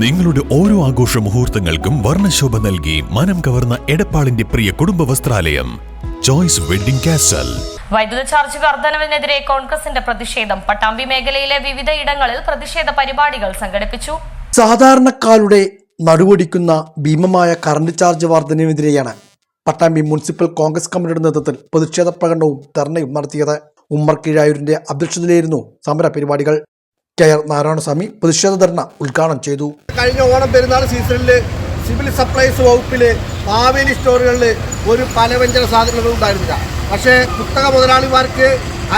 നിങ്ങളുടെ ഓരോ ആഘോഷ മുഹൂർത്തങ്ങൾക്കും വർണശോഭ നൽകി മനം കവർന്ന എടപ്പാളിന്റെ പ്രിയ കുടുംബ വസ്ത്രാലയം ചോയ്സ് വെഡിംഗ് കാസൽ വൈദ്യുത ചാർജ് വർധനവിനെതിരെ കോൺഗ്രസിന്റെ പ്രതിഷേധം. പട്ടാമ്പി മേഖലയിലെ വിവിധ ഇടങ്ങളിൽ പ്രതിഷേധ പരിപാടികൾ സംഘടിപ്പിച്ചു. സാധാരണക്കാരുടെ നടുവൊടിക്കുന്ന ഭീമമായ കറണ്ട് ചാർജ് വർധനവിനെതിരെയാണ് പട്ടാമ്പി മുനിസിപ്പൽ കോൺഗ്രസ് കമ്മിറ്റിയുടെ നേതൃത്വത്തിൽ പ്രതിഷേധ പ്രകടനവും ധർണയും നടത്തിയത്. ഉമ്മർ കീഴായൂരിന്റെ അധ്യക്ഷതയിലായിരുന്നു സമര പരിപാടികൾ. കെ ആർ നാരായണസ്വാമി പ്രതിഷേധ ധർണ ഉദ്ഘാടനം ചെയ്തു. കഴിഞ്ഞ ഓണം പെരുന്നാൾ സീസണിൽ സിവിൽ സപ്ലൈസ് വകുപ്പിൽ മാവേലി സ്റ്റോറുകളിൽ ഒരു പലവ്യഞ്ജന സാധനങ്ങളും ഉണ്ടായിരുന്നില്ല. പക്ഷേ കുത്തക മുതലാളിമാർക്ക്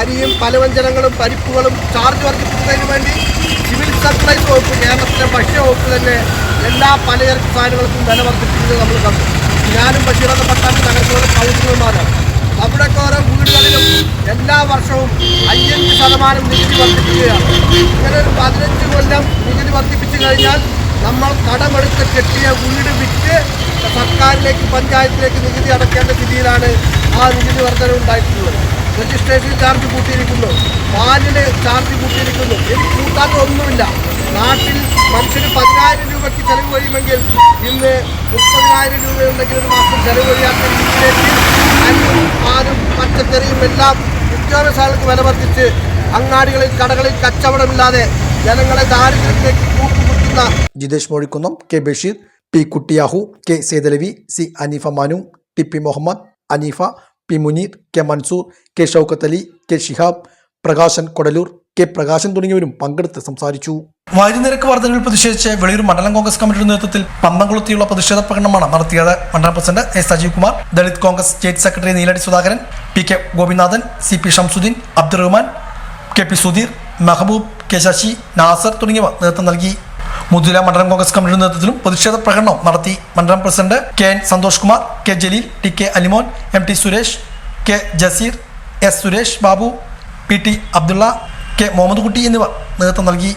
അരിയും പലവ്യഞ്ജനങ്ങളും പരിപ്പുകളും ചാർജ് വർദ്ധിപ്പിക്കുന്നതിന് വേണ്ടി സിവിൽ സപ്ലൈസ് വകുപ്പ് കേരളത്തിലെ ഭക്ഷ്യ വകുപ്പ് തന്നെ എല്ലാ പലചരക്ക് സാധനങ്ങൾക്കും വില വർദ്ധിപ്പിക്കുന്നത് നമ്മൾ കണ്ടു. ഞാനും ബഷീറൊക്കെ പട്ടാമ്പി വർഷവും അയ്യഞ്ച് ശതമാനം നികുതി വർദ്ധിപ്പിക്കുകയാണ്. ഇങ്ങനെ ഒരു പതിനഞ്ച് കൊല്ലം നികുതി വർദ്ധിപ്പിച്ചു കഴിഞ്ഞാൽ നമ്മൾ കടമെടുത്ത് കെട്ടിയ വീട് വിറ്റ് സർക്കാരിലേക്ക് പഞ്ചായത്തിലേക്ക് നികുതി അടയ്ക്കേണ്ട സ്ഥിതിയിലാണ് ആ നികുതി വർധന ഉണ്ടായിട്ടുള്ളത്. രജിസ്ട്രേഷൻ ചാർജ് കൂട്ടിയിരിക്കുന്നു. പാലിന് ചാർജ് കൂട്ടിയിരിക്കുന്നു. ഇനി കൂട്ടാത്ത ഒന്നുമില്ല. നാട്ടിൽ മനുഷ്യന് പതിനായിരം രൂപയ്ക്ക് ചെലവ് കഴിയുമെങ്കിൽ ഇന്ന് മുപ്പതിനായിരം രൂപയുണ്ടെങ്കിൽ ഒരു മാസം ചെലവ് കഴിയാത്ത രീതിയിലേക്ക് അരിയും പാലും പച്ചക്കറിയും എല്ലാം ഉദ്യോഗസ്ഥർക്ക് വില വർദ്ധിച്ച് അങ്ങാടികളിൽ കടകളിൽ കച്ചവടമില്ലാതെ ജനങ്ങളെ ദാരിദ്ര്യത്തിലേക്ക് കൂട്ടുമുട്ടുന്ന Jithesh Mozhikkunnam K Basheer P Kuttiyahu K Sethalavi C Aneefa Manu T P Muhammad Aneefa P Muneer K Mansoor K Shoukath Ali K Shihab Prakashan Kodaloor K Prakashan തുടങ്ങിയവരും പങ്കെടുത്ത് സംസാരിച്ചു. വൈദ്യുനിരക്ക് വർധനയിൽ പ്രതിഷേധിച്ച് വെളിയൂർ മണ്ഡലം കോൺഗ്രസ് കമ്മിറ്റിയുടെ നേതൃത്വത്തിൽ പന്തംകുളത്തിയുള്ള പ്രതിഷേധ പ്രകടനമാണ് നടത്തിയത്. മണ്ഡലം president S Sajeev Kumar Dalit Congress state secretary Neeladi Sudhakaran P K Gopinathan C P Shamsuddeen Abdurahman K P Sudheer Mehboob K Sasi Nasar തുടങ്ങിയവർ നേതൃത്വം നൽകി. മുതുല മണ്ഡലം കോൺഗ്രസ് കമ്മിറ്റിയുടെ നേതൃത്വത്തിലും പ്രതിഷേധ പ്രകടനം നടത്തി. മണ്ഡലം president K N Santhosh Kumar K Jaleel T K Alimon M T Suresh K Jaseer S Suresh Babu P T Abdulla K Muhammad Kutty എന്നിവർ നേതൃത്വം നൽകി.